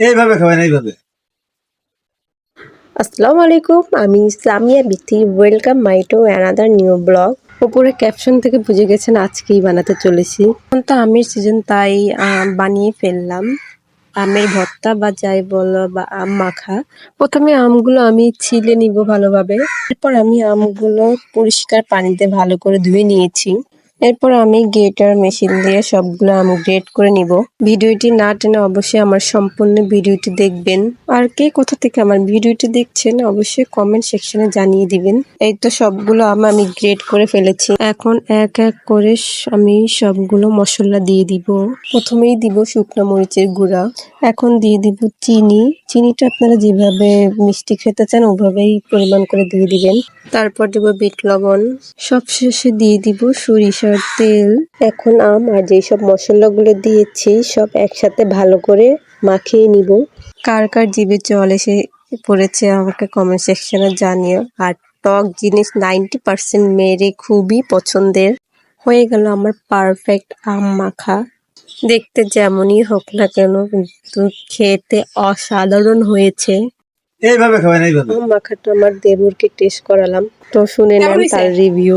এইভাবে খাবেন, এইভাবে। আসসালামু আলাইকুম আমি Samia Bithi. Welcome my to another new blog উপরে ক্যাপশন থেকে বুঝে গেছেন, আজকেই বানাতে চলেছি। এখন তো আমের সিজন তাই বানিয়ে ফেললাম। আমের ভর্তা বা যাই বলো বা আম মাখা। প্রথমে আমগুলো আমি ছিলে নিব ভালোভাবে। এরপর আমি আমগুলো পরিষ্কার পানিতে ভালো করে ধুয়ে নিয়েছি। এরপর আমি গ্রেটার মেশিন দিয়ে সবগুলো আম গ্রেট করে নিব। ভিডিওটি না টেনে অবশ্যই আমার সম্পূর্ণ ভিডিওটি দেখবেন। আর কে কোথা থেকে আমার ভিডিওটি দেখছেন, অবশ্যই কমেন্ট সেকশনে জানিয়ে দিবেন। এই তো সবগুলো আম আমি গ্রেট করে ফেলেছি। এখন এক এক করে আমি সবগুলো মশলা দিয়ে দিব। প্রথমেই দিব শুকনো মরিচের গুঁড়া। এখন দিয়ে দিব চিনি। চিনিটা আপনারা যেভাবে মিষ্টি খেতে চান, ওভাবেই পরিমাণ করে দিয়ে দিবেন। তারপর দিব বিট লবণ। সবশেষে দিয়ে দিব সরিষার তেল। এখন আম আর যেসব মশলাগুলো দিয়েছি সব একসাথে ভালো করে মাখিয়ে নিব। কার কার জিভে জল এসে পড়েছে আমাকে কমেন্ট সেকশনে জানিও। আর টক জিনিস নাইনটি পার্সেন্ট মেরে খুবই পছন্দের। হয়ে গেল আমার পারফেক্ট আম মাখা। দেখতে যেমনই হোক না কেন কিন্তু খেতে অসাধারণ হয়েছে। এইভাবে খাবেন এইভাবে। আম মাখাটা আমার দেবরকে টেস্ট করালাম। তো শুনে নেন তার রিভিউ।